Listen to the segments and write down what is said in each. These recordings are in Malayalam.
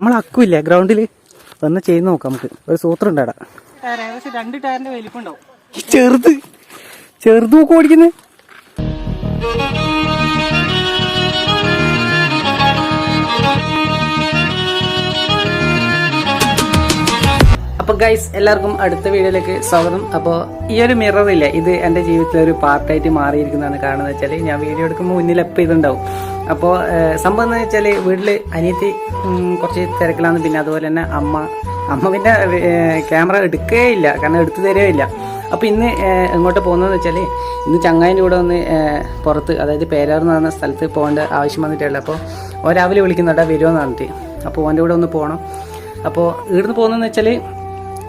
നമ്മൾ അക്കുമില്ലേ ഗ്രൗണ്ടിൽ ഒന്ന് ചെയ്ത് നോക്കാം നമുക്ക്. ഒരു സൂത്രം ഉണ്ട് അവിടെ. രണ്ട് ടയറിന്റെ വലിപ്പം ഉണ്ടാവും ചെറുത്. ചെറുത് നോക്കി ഓടിക്കുന്നത് അപ്പോൾ ഗൈസ് എല്ലാവർക്കും അടുത്ത വീഡിയോയിലേക്ക് സ്വാഗതം. അപ്പോൾ ഈ ഒരു മിറർ ഇല്ലേ ഇത് എന്റെ ജീവിതത്തിലെ ഒരു പാർട്ടായിട്ട് മാറിയിരിക്കുന്നതാണ് കാരണം എന്ന് വെച്ചാൽ ഞാൻ വീഡിയോ എടുക്കുമ്പോൾ മുന്നിൽ എപ്പോൾ ഇതുണ്ടാവും. അപ്പോൾ സംഭവം എന്ന് വെച്ചാൽ വീട്ടിൽ അനിയത്തി കുറച്ച് തിരക്കിലാണ് പിന്നെ അതുപോലെ തന്നെ അമ്മ അമ്മ പിന്നെ ക്യാമറ എടുക്കുകയില്ല കാരണം എടുത്തു തരുകയില്ല അപ്പോൾ ഇന്ന് എങ്ങോട്ട് പോകുന്നതെന്ന് വെച്ചാൽ ഇന്ന് ചങ്ങായിന്റെ കൂടെ ഒന്ന് പുറത്ത് അതായത് പേരാർ എന്ന് പറഞ്ഞ സ്ഥലത്ത് പോകേണ്ട ആവശ്യം വന്നിട്ടുള്ളൂ അപ്പോൾ ഓ രാവിലെ വിളിക്കുന്നുണ്ട് വരുമെന്ന് പറഞ്ഞിട്ട്. അപ്പോൾ ഓന്റെ കൂടെ ഒന്ന് പോകണം അപ്പോൾ ഇവിടുന്ന് പോകുന്നതെന്ന് വെച്ചാൽ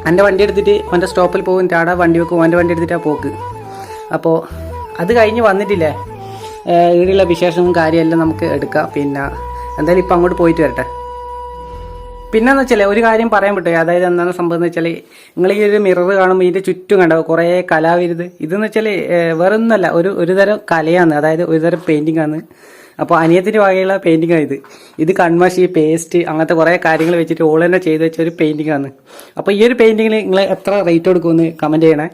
എന്റെ വണ്ടി എടുത്തിട്ട് ഓന്റെ സ്റ്റോപ്പിൽ പോകും ടാടാ വണ്ടി വെക്കും ഓന്റെ വണ്ടി എടുത്തിട്ടാണ് പോക്ക്. അപ്പോൾ അത് കഴിഞ്ഞ് വന്നിട്ടില്ലേ? ഇവിടെയുള്ള വിശേഷവും കാര്യമെല്ലാം നമുക്ക് എടുക്കാം. പിന്നെ എന്തായാലും ഇപ്പം അങ്ങോട്ട് പോയിട്ട് വരട്ടെ. പിന്നെന്ന് വെച്ചാൽ ഒരു കാര്യം പറയാൻ പറ്റുമോ അതായത് എന്താണ് സംഭവം എന്ന് വെച്ചാൽ നിങ്ങൾ ഈ ഒരു മിറർ കാണുമ്പോൾ ഇതിന്റെ ചുറ്റും കണ്ടോ? കുറേ കലാവിരുത്. ഇതെന്ന് വെച്ചാൽ വേറെ ഒന്നല്ല ഒരു ഒരു തരം കലയാണ്. അതായത് ഒരു തരം പെയിന്റിംഗ് ആണ്. അപ്പോൾ അനിയത്തിന്റെ വകയുള്ള പെയിന്റിംഗ് ആണ് ഇത്. ഇത് കൺമഷി പേസ്റ്റ് അങ്ങനത്തെ കുറേ കാര്യങ്ങൾ വെച്ചിട്ട് ഓൾ തന്നെ ചെയ്ത് വെച്ച ഒരു പെയിന്റിംഗ് ആണ്. അപ്പോൾ ഈ ഒരു പെയിന്റിങ്ങിന് നിങ്ങൾ എത്ര റേറ്റ് കൊടുക്കുമെന്ന് കമന്റ് ചെയ്യണേ.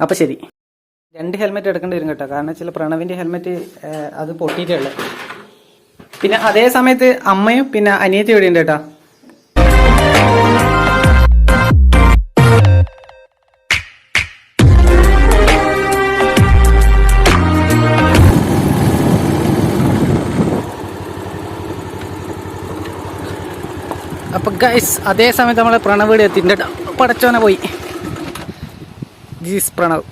അപ്പോൾ ശരി. രണ്ട് ഹെൽമെറ്റ് എടുക്കേണ്ടി വരും കേട്ടോ. കാരണം വെച്ചാൽ പ്രണവിന്റെ ഹെൽമെറ്റ് അത് പൊട്ടിയിട്ടുള്ളത് പിന്നെ അതേ സമയത്ത് അമ്മയും പിന്നെ അനിയത്തി ഇവിടെ ഉണ്ട് കേട്ടോ. അപ്പൊ ഗൈസ് അതേ സമയത്ത് നമ്മളെ പ്രണവ് ഇവിടെ എത്തിണ്ട് പടച്ചോനെ പോയി. ജീസ് പ്രണവ്.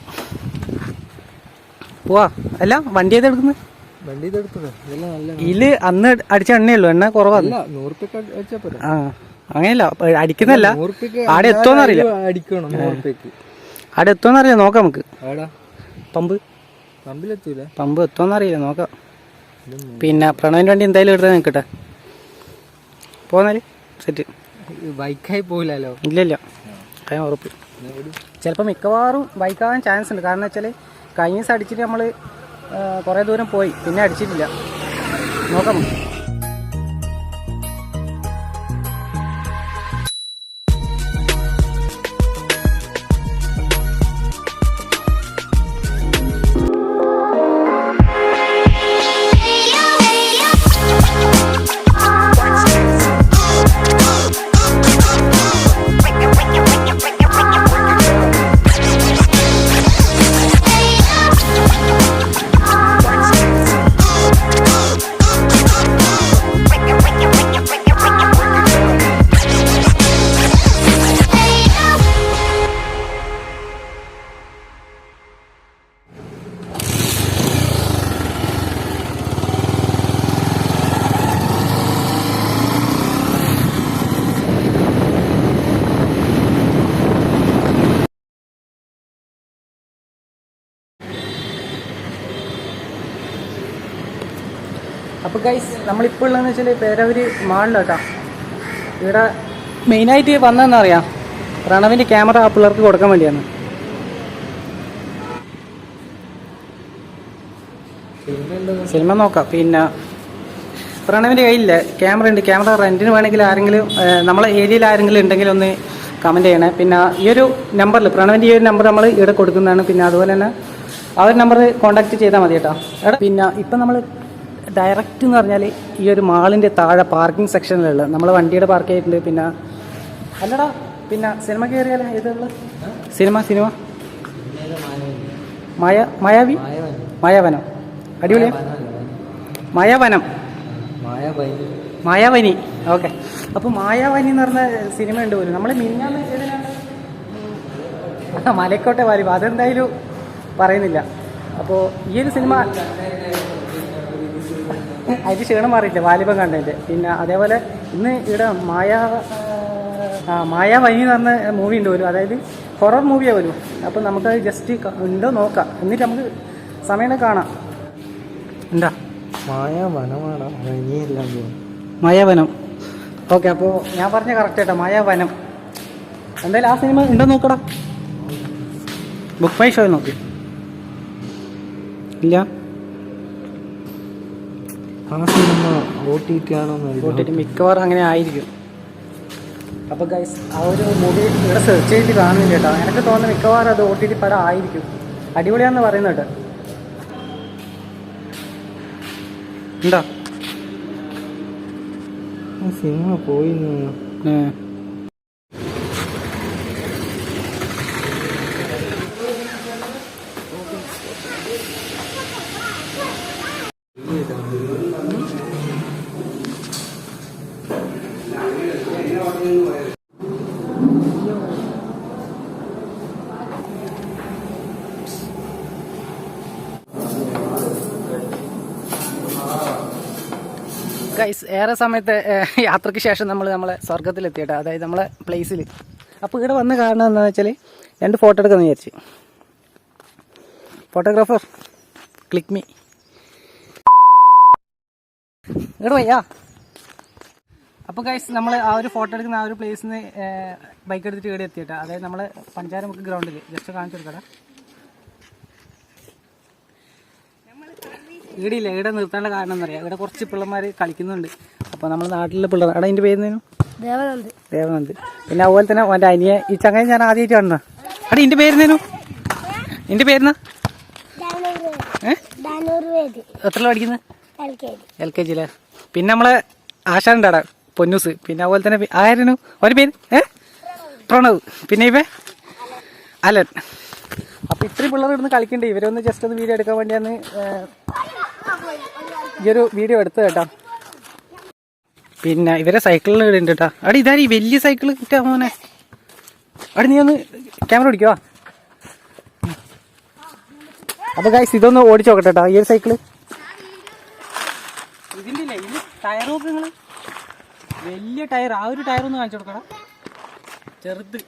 പോവാ. അല്ല വണ്ടി ഏതാ എടുക്കുന്നത് വണ്ടി ഇതിൽ അന്ന് അടിച്ച എണ്ണയുള്ളൂ എണ്ണ കുറവാണ് ആ അങ്ങനെയല്ല. അടിക്കുന്നല്ല ആടെ എത്തോന്നറിയില്ല അറിയില്ല ആടെ എത്തോന്നറിയില്ല അറിയില്ല നോക്കാം നമുക്ക്. പമ്പ് പമ്പ് എത്തോന്ന് അറിയില്ല നോക്കാം. പിന്നെ പ്രണവിന്റെ വണ്ടി എന്തായാലും എടുത്താൽ നിൽക്കട്ടെ പോന്നാൽ സെറ്റ്. ബൈക്കായി പോയില്ലല്ലോ ഇല്ലല്ലോ ഉറപ്പ്. ചിലപ്പോൾ മിക്കവാറും ബൈക്കാകാൻ ചാൻസ് ഉണ്ട്. കാരണം വെച്ചാൽ കഴിഞ്ഞ ദിവസം അടിച്ചിട്ട് നമ്മൾ കുറേ ദൂരം പോയി. പിന്നെ അടിച്ചിട്ടില്ല. നോക്കാം. അപ്പോൾ ഗൈസ് നമ്മളിപ്പോൾ ഉള്ളതെന്ന് വെച്ചാൽ പേരവര് മാളിലോട്ടാ. ഇവിടെ മെയിനായിട്ട് വന്നതെന്ന് അറിയാം. പ്രണവിന്റെ ക്യാമറ ആ പിള്ളേർക്ക് കൊടുക്കാൻ വേണ്ടിയാണ്. സിനിമ നോക്കാം. പിന്നെ പ്രണവിന്റെ കയ്യില്ല ക്യാമറ ഉണ്ട്. ക്യാമറ റെന്റിന് വേണമെങ്കിൽ ആരെങ്കിലും നമ്മളെ ഏരിയയിൽ ആരെങ്കിലും ഉണ്ടെങ്കിൽ ഒന്ന് കമന്റ് ചെയ്യണേ. പിന്നെ ഈ ഒരു നമ്പറിൽ പ്രണവിന്റെ ഈ ഒരു നമ്പർ നമ്മൾ ഇവിടെ കൊടുക്കുന്നതാണ്. പിന്നെ അതുപോലെ തന്നെ ആ ഒരു നമ്പർ കോൺടാക്റ്റ് ചെയ്താൽ മതി കേട്ടോ. പിന്നെ ഇപ്പം നമ്മൾ ഡയറക്റ്റ് എന്ന് പറഞ്ഞാൽ ഈ ഒരു മാളിന്റെ താഴെ പാർക്കിംഗ് സെക്ഷനിലുള്ള നമ്മൾ വണ്ടിയുടെ പാർക്ക് ചെയ്തിട്ടുണ്ട് പിന്നെ അല്ലടാ പിന്നെ സിനിമ കയറിയാലേ ഏതുള്ള സിനിമ സിനിമ മയ മയാവി? മയവനം. അടിപൊളിയാ? മയവനം. മായാവനി. ഓക്കെ. അപ്പോൾ മായാവനി എന്ന് പറഞ്ഞ സിനിമ ഉണ്ട് പോലും. നമ്മൾ മിന്നാന്ന് മലക്കോട്ടെ വാലിബ അതെന്തായാലും പറയുന്നില്ല. അപ്പോൾ ഈ ഒരു സിനിമ അതിന് ക്ഷീണം മാറിയില്ല വാലിബം കണ്ടതിന്റെ പിന്നെ അതേപോലെ ഇന്ന് ഇവിടെ മായ ആ വൈകി എന്ന് പറഞ്ഞ മൂവി ഉണ്ട് വരും അതായത് ഹൊറർ മൂവിയാ വരും അപ്പോൾ നമുക്ക് ജസ്റ്റ് ഉണ്ടോ നോക്കാം. എന്നിട്ട് നമുക്ക് സമയം കാണാം. എന്താ? മായ ഇനിയെല്ലാം മായാവനം ഓക്കെ അപ്പോൾ ഞാൻ പറഞ്ഞ കറക്റ്റ് കേട്ടോ മായാവനം എന്തായാലും ആ സിനിമ ഉണ്ടോ നോക്കടാ. ബുക്ക് മൈ ഷോ നോക്കി. ഇല്ല ആ സിനിമ ഓ ടി ടി ആണോ കൂട്ടിട്ട് മിക്കവാറും അങ്ങനെ ആയിരിക്കും. അപ്പോൾ ഗൈസ് ആ ഒരു മൂവി ഇവിടെ സെർച്ച് ചെയ്തിട്ട് കാണുന്നില്ല കേട്ടോ. എനിക്ക് തോന്നുന്നു മിക്കവാറും അത് ഒ ടി ടി പടം ആയിരിക്കും. അടിപൊളിയാണെന്ന് പറയുന്നുണ്ട് ആ സിനിമ പോയി ഗൈസ് ഏറെ സമയത്തെ യാത്രയ്ക്ക് ശേഷം നമ്മൾ നമ്മളെ സ്വർഗത്തിലെത്തിയിട്ടോ അതായത് നമ്മളെ പ്ലേസിൽ അപ്പോൾ ഇവിടെ വന്ന് കാരണം എന്താണെന്ന് വെച്ചാൽ രണ്ട് ഫോട്ടോ എടുക്കാൻ വിചാരിച്ച്. ഫോട്ടോഗ്രാഫർ ക്ലിക്ക് മീ ഇവിടെ വയ്യാ അപ്പോൾ ഗൈസ് നമ്മൾ ആ ഒരു ഫോട്ടോ എടുക്കുന്ന ആ ഒരു പ്ലേസിൽ നിന്ന് ബൈക്ക് എടുത്തിട്ട് ഇവിടെ എത്തിയിട്ടാണ് അതായത് നമ്മൾ പഞ്ചാരമുക്ക് ഗ്രൗണ്ടിൽ ജസ്റ്റ് കാണിച്ചു കൊടുക്കടാ. ഇവിടെ ഇല്ല ഇവിടെ നിർത്താനുള്ള കാരണം എന്നറിയാം ഇവിടെ കുറച്ച് പിള്ളേന്മാർ കളിക്കുന്നുണ്ട്. അപ്പോൾ നമ്മൾ നാട്ടിലെ പിള്ളേർ. അവിടെ അതിന്റെ പേര് ദേവനന്ദ് ദേവനന്ദ് പിന്നെ അതുപോലെ തന്നെ എന്റെ അനിയെ ഈ ചങ്ങായി ഞാൻ ആദ്യമായിട്ട് കാണുന്ന അവിടെ ഇന്റെ പേരുന്നേനു പേരുന്ന? ദാനൂർ വേദി എത്ര പഠിക്കുന്നത് എൽ കെ ജി. അല്ലേ പിന്നെ നമ്മളെ ആശാനുണ്ട് അവിടെ പൊന്നൂസ്. പിന്നെ അതുപോലെ തന്നെ ആയിരുന്നു ഒരു പേര്? ഏ? പ്രണവ്. പിന്നെ ഇവ അലൻ. അപ്പൊ ഇത്രയും പിള്ളേർ ഇവിടുന്ന് കളിക്കണ്ടേ? ഇവരൊന്ന് ജസ്റ്റ് ഒന്ന് വീഡിയോ എടുക്കാൻ വേണ്ടിയാണ് ഈ ഒരു വീഡിയോ എടുത്തു കേട്ടോ. പിന്നെ ഇവരെ സൈക്കിളിൽ ഇടുന്നുണ്ട് കേട്ടോ. അവിടെ ഇതാ ഈ വലിയ സൈക്കിൾ കിട്ടാ മോനെ. അവിടെ നീ ഒന്ന് ക്യാമറ പിടിക്കുവാ അപ്പൊ ഗൈസ് ഇതൊന്ന് ഓടിച്ചു നോക്കട്ടെ കേട്ടോ ഈ ഒരു സൈക്കിൾ ഇതിന്റെ ഇല്ലേ ഇത് ടയർ വലിയ ടയർ ആ ഒരു ടയർ ഒന്ന് കാണിച്ചു കൊടുക്കണം ചെറുത്.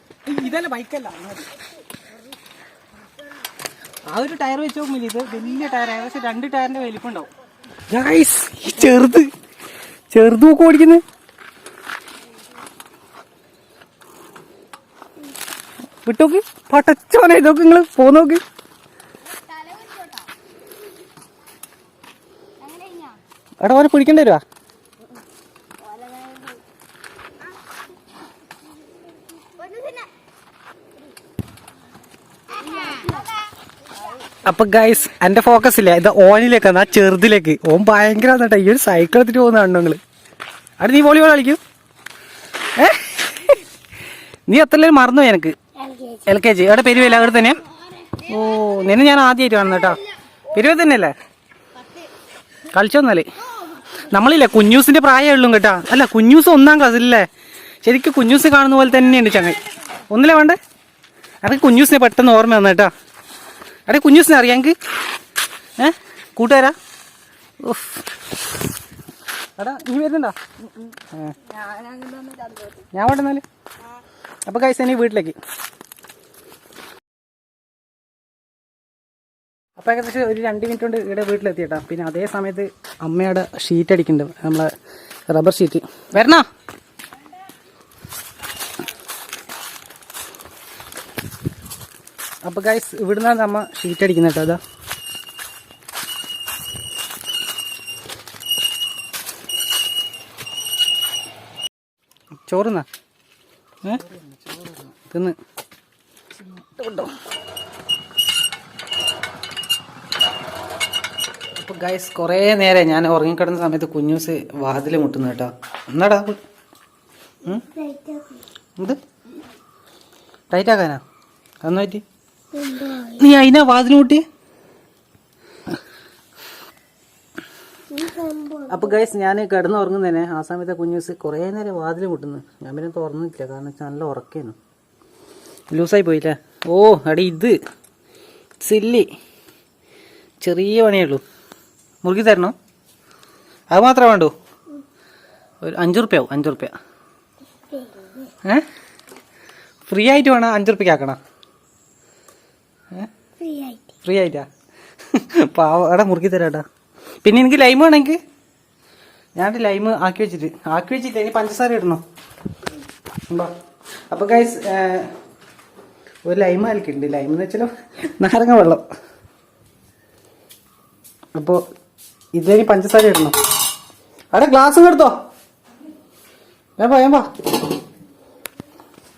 ഇതല്ല ബൈക്കല്ല. ആ ഒരു ടയർ വെച്ച് നോക്കുമ്പോൾ ഇത് വലിയ ടയർ ഏകദേശം രണ്ട് ടയറിന്റെ വലിപ്പം ഉണ്ടാവും ഗൈസ് ഈ ചെറുത്. ചെറുത് നോക്കി ഓടിക്കുന്നത് വിട്ടോക്ക്. പടച്ചോനെ ഇതൊക്കെ നിങ്ങൾ പോന്നോക്ക് എടാ ഓനെ പിടിക്കേണ്ടി വരുവാ. അപ്പൊ ഗൈസ് എന്റെ ഫോക്കസ് ഇല്ല? ഇത് ഓനിലേക്കാണ് ആ ചെറുതിലേക്ക്. ഓൻ ഭയങ്കര ഈ ഒരു സൈക്കിൾ എടുത്തിട്ട് പോകുന്ന കണ്ടോ അവിടെ നീ വോളിബോൾ കളിക്കും? ഏ? നീ എത്ര മറന്നു എനിക്ക്? L K G. L K G അവിടെ പെരുവല്ല അവിടെ തന്നെ ഓ നിന്നെ ഞാൻ ആദ്യമായിട്ട് കാണുന്നു കേട്ടോ. പെരുവ തന്നെയല്ലേ? കളിച്ചോന്നല്ലേ നമ്മളില്ലേ കുഞ്ഞൂസിന്റെ പ്രായമേ ഉള്ളൂ കേട്ടോ. അല്ല കുഞ്ഞൂസ് ഒന്നാം ക്ലാസ്സിലല്ലേ ശരിക്കും കുഞ്ഞൂസ് കാണുന്ന പോലെ തന്നെയുണ്ട് ചങ്ങായി. ഒന്നല്ലേ വേണ്ടേ? അതൊക്കെ കുഞ്ഞൂസിനെ പെട്ടെന്ന് ഓർമ്മ വന്നു കേട്ടാ. അടെ കുഞ്ഞൂസിനെ അറിയാം എനിക്ക് ഏ? കൂട്ടുകാരാ? ഉഫ്. എടാ നീ വരുന്നുണ്ടോ? ഞാൻ വേണ്ട എന്നാൽ അപ്പൊ കൈസ ഇനി വീട്ടിലേക്ക്. അപ്പൊ ഏകദേശം ഒരു രണ്ട് മിനിറ്റ് കൊണ്ട് ഇവിടെ വീട്ടിലെത്തിയിട്ടാ. പിന്നെ അതേ സമയത്ത് അമ്മയുടെ ഷീറ്റ് അടിക്കുന്നുണ്ട് നമ്മളെ റബ്ബർ ഷീറ്റ് വരണോ? അപ്പൊ ഗൈസ് ഇവിടുന്നാണ് നമ്മ ഷീറ്റ് അടിക്കുന്നത് കേട്ടോ അതാ. ചോറുന്നാ? ഏ? തിന്ന്. ഉണ്ടോ അപ്പൊ ഗൈസ് കുറേ നേരെ ഞാൻ ഉറങ്ങിക്കിടന്ന സമയത്ത് കുഞ്ഞൂസ് വാതിൽ മുട്ടുന്നു കേട്ടോ. എന്നാടാ ഉം? എന്ത്? ടൈറ്റ് ആക്കാനാ? അന്നായിട്ട് പറ്റി? നീ അതിനാ വാതിൽ മുട്ടി? അപ്പൊ ഗൈസ് ഞാൻ കിടന്ന് ഉറങ്ങുന്നതന്നെ ആ സമയത്ത് കുഞ്ഞൂസ് കുറേ നേരം വാതിൽ മുട്ടുന്നു. ഞാൻ പിന്നെ തുറന്നിട്ടില്ല. കാരണം നല്ല ഉറക്കേനു. ലൂസായി പോയില്ല? ഓ അടി ഇത്. സില്ലി. ചെറിയ പണിയേ ഉള്ളൂ. മുറുക്കി തരണോ? അത് മാത്രമേ വേണ്ടൂ. ഒരു അഞ്ച് റുപ്യ ആവും അഞ്ച് റുപ്യ ഏ? ഫ്രീ ആയിട്ട് വേണം അഞ്ച് റുപ്യക്ക് ആക്കണം. ഫ്രീ ആയിട്ടാ പാവ അവിടെ മുറുക്കി തരാട്ടാ. പിന്നെ എനിക്ക് ലൈം വേണമെങ്കിൽ ഞാൻ ലൈം ആക്കി വെച്ചിട്ട്. ആക്കി വെച്ചിട്ട് ഇനി പഞ്ചസാര ഇടണോ? അപ്പൊ ഗൈസ് ഒരു ലൈം ആൽക്കുണ്ട്. ലൈം എന്ന് വെച്ചാലോ നാരങ്ങ വെള്ളം. അപ്പോ ഇതിലേക്ക് പഞ്ചസാര ഇടണം? അവിടെ ഗ്ലാസ് എടുത്തോ. ഞാൻ പറയാൻ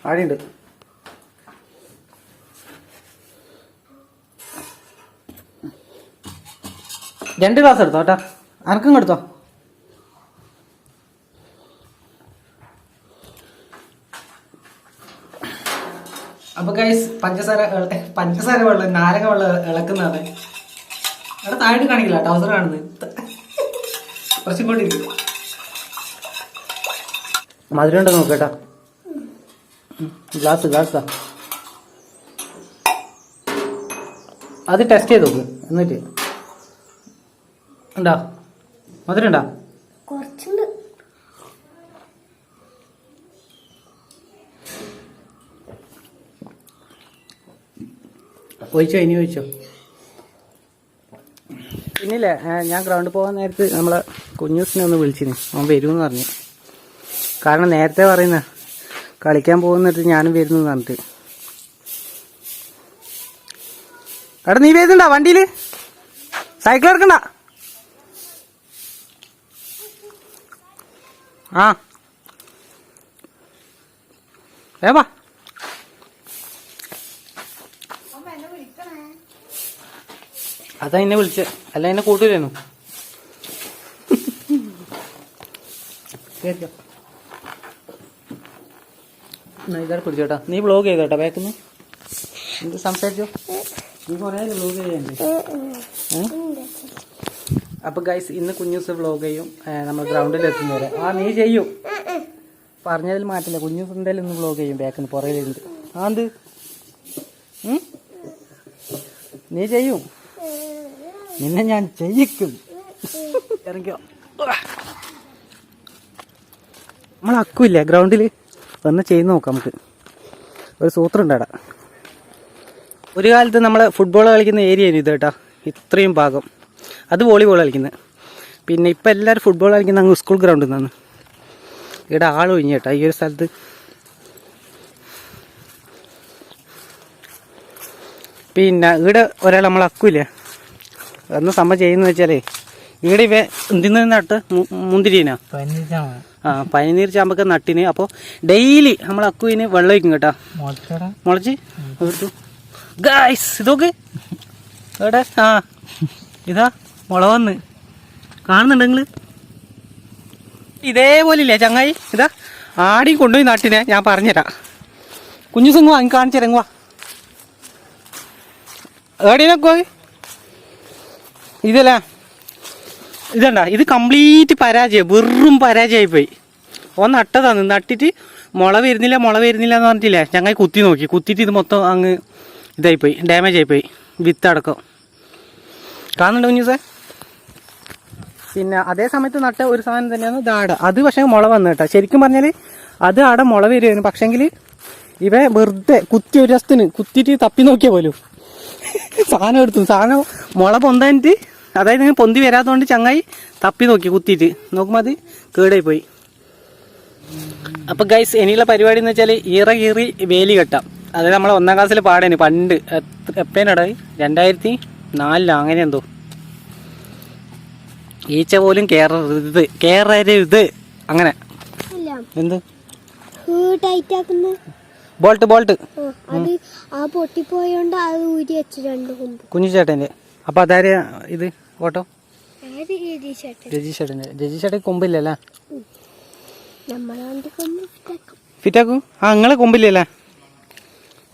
ആടെയുണ്ട്. രണ്ട് ഗ്ലാസ് എടുത്തോ കേട്ടോ. അനക്കും എടുത്തോ. അപ്പൊ കൈസ് പഞ്ചസാര പഞ്ചസാര വെള്ളം നാരങ്ങ വെള്ളം ഇളക്കുന്നതാണ് അവിടെ താഴെ കാണിക്കില്ല ടൗസർ കാണുന്നത്. കുറച്ചും കൂടി മധുരം ഉണ്ടോ നോക്കട്ടാ ഗ്ലാസ് ഗ്ലാസ് അത് ടെസ്റ്റ് ചെയ്ത് നോക്ക് എന്നിട്ട്. ഉണ്ടോ? മധുരം ഉണ്ടോ കുറച്ചുണ്ട്. ഒഴിച്ചോ ഇനി ഒഴിച്ചോ പിന്നില്ലേ ഞാൻ ഗ്രൗണ്ടിൽ പോകാൻ നേരത്ത് നമ്മളെ കുഞ്ഞൂസിനെ ഒന്ന് വിളിച്ചിന്. അവൻ വരുമെന്ന് പറഞ്ഞു. കാരണം നേരത്തെ പറയുന്ന കളിക്കാൻ പോകുന്നിട്ട് ഞാനും വരുന്നു പറഞ്ഞിട്ട്. എടാ നീ വരുന്നുണ്ടോ വണ്ടിയിൽ സൈക്കിൾ എടുക്കണ്ട. ആ. ഏവാ അതാ എന്നെ വിളിച്ച. അല്ല എന്നെ കൂട്ടൂലേന്നു. കേട്ടോ ഇതാ പിടിച്ചോട്ടാ നീ ബ്ലോഗ് ചെയ്തോട്ടാ ബാക്കിന്ന് എന്ത് സംസാരിച്ചോ? നീ കുറേ ബ്ലോഗ് ചെയ്യണ്ടേ? ഏ? അപ്പൊ ഗൈസ് ഇന്ന് കുഞ്ഞൂസ് വ്ലോഗ് ചെയ്യും നമ്മൾ ഗ്രൗണ്ടിൽ എത്തുന്നവരെ ആ നീ ചെയ്യും. പറഞ്ഞതിൽ മാറ്റില്ല കുഞ്ഞൂസ് എന്തായാലും ഇന്ന് വ്ലോഗ് ചെയ്യും ബാക്കിന് പുറകിലിരുന്ന് ആ എന്ത്? നീ ചെയ്യും. നിന്നെ ഞാൻ ചെയ്യിക്കും. ഇറങ്ങിയോ നമ്മൾ അക്കുമില്ല ഗ്രൗണ്ടിൽ വന്ന് ചെയ്ത് നോക്കാം നമുക്ക്. ഒരു സൂത്രം ഉണ്ടാടാ ഒരു കാലത്ത് നമ്മൾ ഫുട്ബോൾ കളിക്കുന്ന ഏരിയ ഇത് കേട്ടോ. ഇത്രയും ഭാഗം. അത് വോളിബോൾ കളിക്കുന്നത്. പിന്നെ ഇപ്പം എല്ലാവരും ഫുട്ബോൾ കളിക്കുന്ന അങ്ങ് സ്കൂൾ ഗ്രൗണ്ടിൽ നിന്നാണ് ഇവിടെ ആൾ ഒഴിഞ്ഞു കേട്ടോ ഈ ഒരു സ്ഥലത്ത്. പിന്നെ ഇവിടെ ഒരാൾ നമ്മൾ അക്കൂലേ അന്ന് സമ്മ ചെയ്യുന്ന വെച്ചാലേ ഇവിടെ ഇവ എന്തിന്ന് നട്ട്? മുന്തിരിനാ ആ പനിനീർ ചാമ്പക്ക നട്ടിന്. അപ്പോൾ ഡെയിലി നമ്മൾ അക്കുവിന് വെള്ളം വയ്ക്കും കേട്ടോ. മുളച്ച്? ഗായ്സ് ഇതൊക്കെ. ഇവിടെ ആ. ഇതാ. മുള വന്ന് ഇതേപോലെ ഇല്ലേ ചങ്ങായി? ഇതാ ആടി കൊണ്ടുപോയി നാട്ടിനെ. ഞാൻ പറഞ്ഞുതരാം. കുഞ്ഞു സിംഗ് വാങ്ങി കാണിച്ചിറങ്ങുവാ എവിടെയൊക്കെ പോയി? ഇതല്ലേ? ഇതണ്ട? ഇത് കംപ്ലീറ്റ് പരാജയം. വെറും പരാജയമായി ഓ നട്ടതാണ് നട്ടിട്ട് മുള വരുന്നില്ല മുള വരുന്നില്ല എന്ന് പറഞ്ഞിട്ടില്ലേ? ഞങ്ങൾ കുത്തി നോക്കി. കുത്തിയിട്ട് ഇത് മൊത്തം അങ്ങ് ഇതായിപ്പോയി ഡാമേജ് ആയിപ്പോയി. വിത്ത് അടക്കം. കാണുന്നുണ്ടോ കുഞ്ഞൂസേ പിന്നെ അതേ സമയത്ത് നട്ട ഒരു സാധനം തന്നെയാണ് ദാട. അത് പക്ഷേ മുള വന്നു കേട്ടോ ശരിക്കും പറഞ്ഞാൽ അത് ആടെ മുള വരുമായിരുന്നു പക്ഷെങ്കിൽ ഇവ വെറുതെ കുത്തി ഒരു രസത്തിന് കുത്തിയിട്ട് തപ്പി നോക്കിയ പോലും. സാധനം എടുത്തു. സാധനം മുള പൊന്താനിട്ട് അതായത് ഇങ്ങനെ പൊന്തി വരാത്തതുകൊണ്ട് ചങ്ങായി തപ്പി നോക്കി കുത്തിയിട്ട്. നോക്കുമ്പോൾ അത് കേടായി പോയി. അപ്പൊ ഗൈസ് ഇനിയുള്ള പരിപാടി എന്ന് വെച്ചാൽ ഈറ കീറി വേലി കെട്ടാം. അതായത് നമ്മളെ ഒന്നാം ക്ലാസ്സിൽ പാടേന്. പണ്ട് എപ്പോഴാടായി രണ്ടായിരത്തി നാലിലോ? അങ്ങനെ എന്തോ. ഈച്ച പോലും കേറരുത്. കേറരുത്. അങ്ങനെ. എന്ത്? Bolt bolt. ആ പൊട്ടിപ്പോയോണ്ട് അത് ഊരി വെച്ചിട്ടുണ്ട് രണ്ട് കൊമ്പ്. കുഞ്ഞു ചേട്ടന്റെ. അപ്പോൾ അതാര് ഇത്? ഓട്ടോ? ആര് രജിഷേട്ടൻ കൊമ്പില്ലല്ലേ? ഫിറ്റാക്കൂ ആ നിങ്ങളെ കൊമ്പില്ലല്ലേ?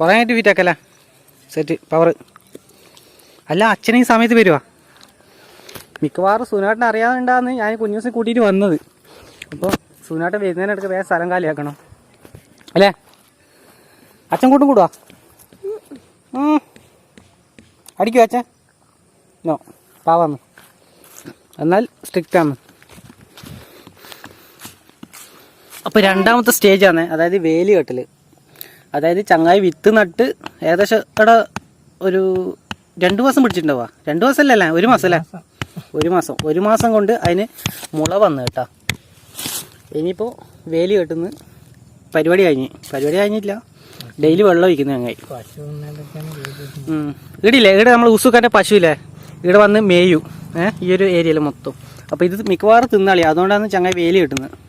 കുറേ ആയിട്ട് ഫിറ്റാക്കല്ലേ സെറ്റ് പവർ അല്ല അച്ഛനെ ഈ സമയത്ത് വരുവാ. മിക്കവാറും സുനാട്ടിനെ അറിയാതുണ്ടാന്ന് ഞാൻ കുഞ്ഞു ദിവസം കൂട്ടിയിട്ട് വന്നത്. അപ്പോൾ സുനാട്ടൻ വരുന്നതിനിടയ്ക്ക് വേറെ സ്ഥലം കാലിയാക്കണം. അല്ലേ? അച്ഛൻ കൂട്ടും കൂടുവാ? അടിക്കുക അച്ഛൻ. നോ പാവാന്ന് എന്നാൽ സ്ട്രിക്റ്റ് ആണ് അപ്പോൾ രണ്ടാമത്തെ സ്റ്റേജാണ് അതായത് വേലി കെട്ടൽ. അതായത് ചങ്ങായി വിത്ത് നട്ട് ഏകദേശം ഇവിടെ ഒരു രണ്ട് മാസം പിടിച്ചിട്ടുണ്ടാവുക. രണ്ട് മാസം അല്ലല്ലേ ഒരു മാസം. അല്ലേ ഒരു മാസം. ഒരു മാസം കൊണ്ട് അതിന് മുള വന്നു കേട്ടാ. ഇനിയിപ്പോൾ വേലി കെട്ടുന്ന പരിപാടി കഴിഞ്ഞ്. പരിപാടി കഴിഞ്ഞിട്ടില്ല. ഡെയിലി വെള്ളം ഒഴിക്കുന്ന ഞങ്ങൾ. ഇടില്ലേ ഇവിടെ നമ്മൾ ഉസുക്കാന്റെ പശുവില്ലേ? ഇവിടെ വന്ന് മേയും. ഏഹ് ഈ ഒരു ഏരിയയിൽ മൊത്തം. അപ്പോൾ ഇത് മിക്കവാറും തിന്നാളി അതുകൊണ്ടാണ് ചങ്ങായി വേലി കിട്ടുന്നത്.